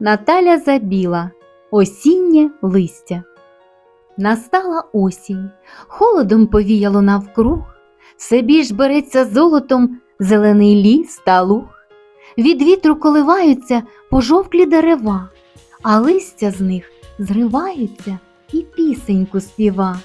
Наталя Забіла. Осіннє листя. Настала осінь, холодом повіяло навкруг, все більш береться золотом зелений ліс та луг. Від вітру коливаються пожовклі дерева, а листя з них зриваються і пісеньку співа.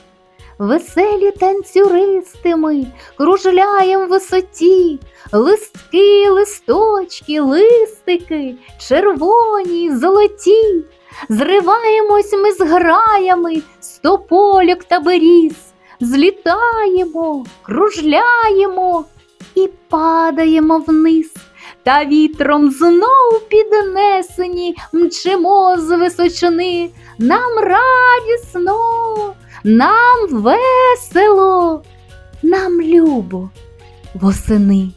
Веселі танцюристи ми кружляєм в висоті, листки, листочки, листики, червоні, золоті. Зриваємось ми з граями з тополяк та беріз, злітаємо, кружляємо і падаємо вниз, та вітром знов піднесені мчимо з височини. Нам радісно, нам весело, нам любо восени.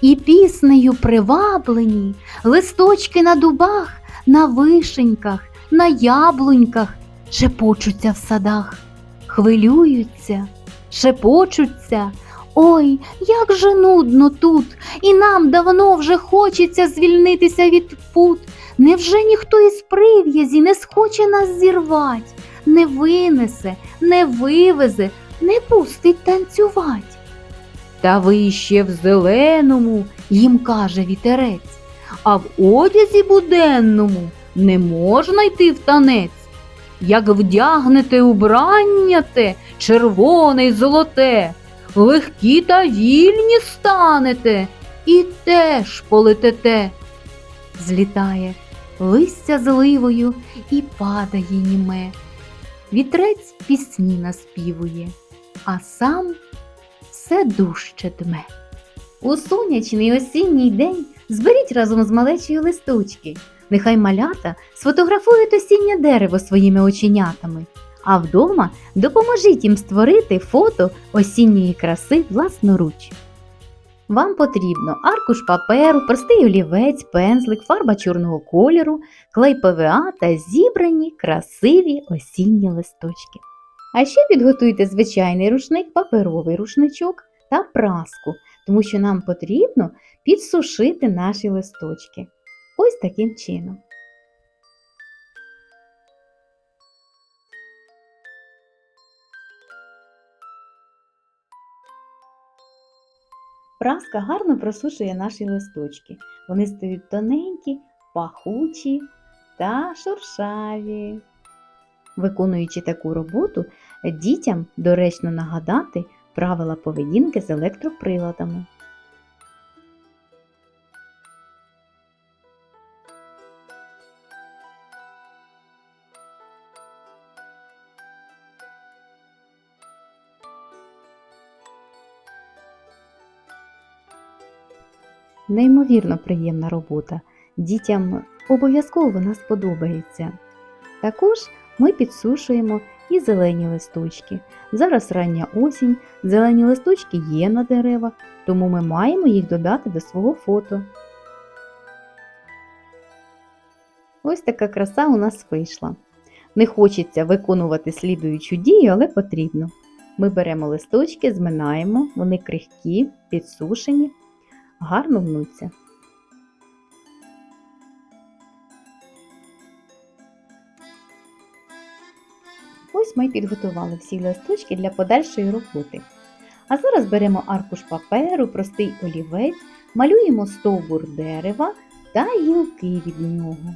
І піснею приваблені листочки на дубах на вишеньках, на яблуньках шепочуться в садах, хвилюються, шепочуться. Ой, як же нудно тут, і нам давно вже хочеться звільнитися від пут. Невже ніхто із прив'язі не схоче нас зірвать, не винесе, не вивезе, не пустить танцювать? Та ви ще в зеленому, їм каже вітерець а в одязі буденному не можна йти в танець. Як вдягнете убрання те червоне й золоте, легкі та вільні станете і теж полетете. Злітає листя зливою і падає німе. Вітрець пісні наспівує, а сам все дужче дме. У сонячний осінній день зберіть разом з малечею листочки. Нехай малята сфотографують осіннє дерево своїми оченятами, а вдома допоможіть їм створити фото осінньої краси власноруч. Вам потрібно аркуш паперу, простий олівець, пензлик, фарба чорного кольору, клей ПВА та зібрані красиві осінні листочки. А ще підготуйте звичайний рушник, паперовий рушничок та праску, тому що нам потрібно підсушити наші листочки. Ось таким чином. Праска гарно просушує наші листочки. Вони стають тоненькі, пахучі та шуршаві. Виконуючи таку роботу, дітям доречно нагадати правила поведінки з електроприладами. Неймовірно приємна робота. Дітям обов'язково вона сподобається. Також ми підсушуємо і зелені листочки. Зараз рання осінь, зелені листочки є на деревах, тому ми маємо їх додати до свого фото. Ось така краса у нас вийшла. Не хочеться виконувати слідуючу дію, але потрібно. Ми беремо листочки, зминаємо, вони крихкі, підсушені, гарно гнуться. Ось ми підготували всі листочки для подальшої роботи. А зараз беремо аркуш паперу, простий олівець, малюємо стовбур дерева та гілки від нього.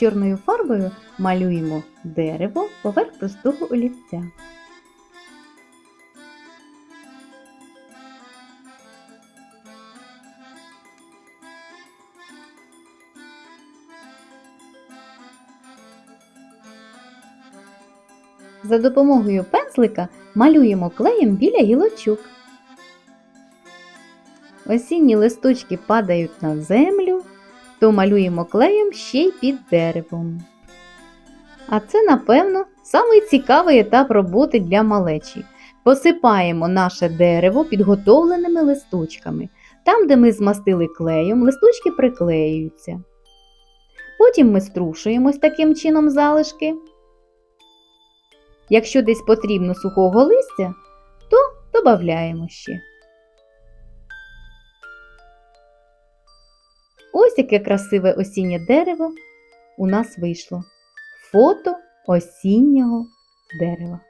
Чорною фарбою малюємо дерево поверх простого олівця. За допомогою пензлика малюємо клеєм біля гілочок. Осінні листочки падають на землю, то малюємо клеєм ще й під деревом. А це, напевно, самий цікавий етап роботи для малечі. Посипаємо наше дерево підготовленими листочками. Там, де ми змастили клеєм, листочки приклеюються. Потім ми струшуємось таким чином залишки. Якщо десь потрібно сухого листя, то додаємо ще. Ось яке красиве осіннє дерево у нас вийшло. Фото осіннього дерева.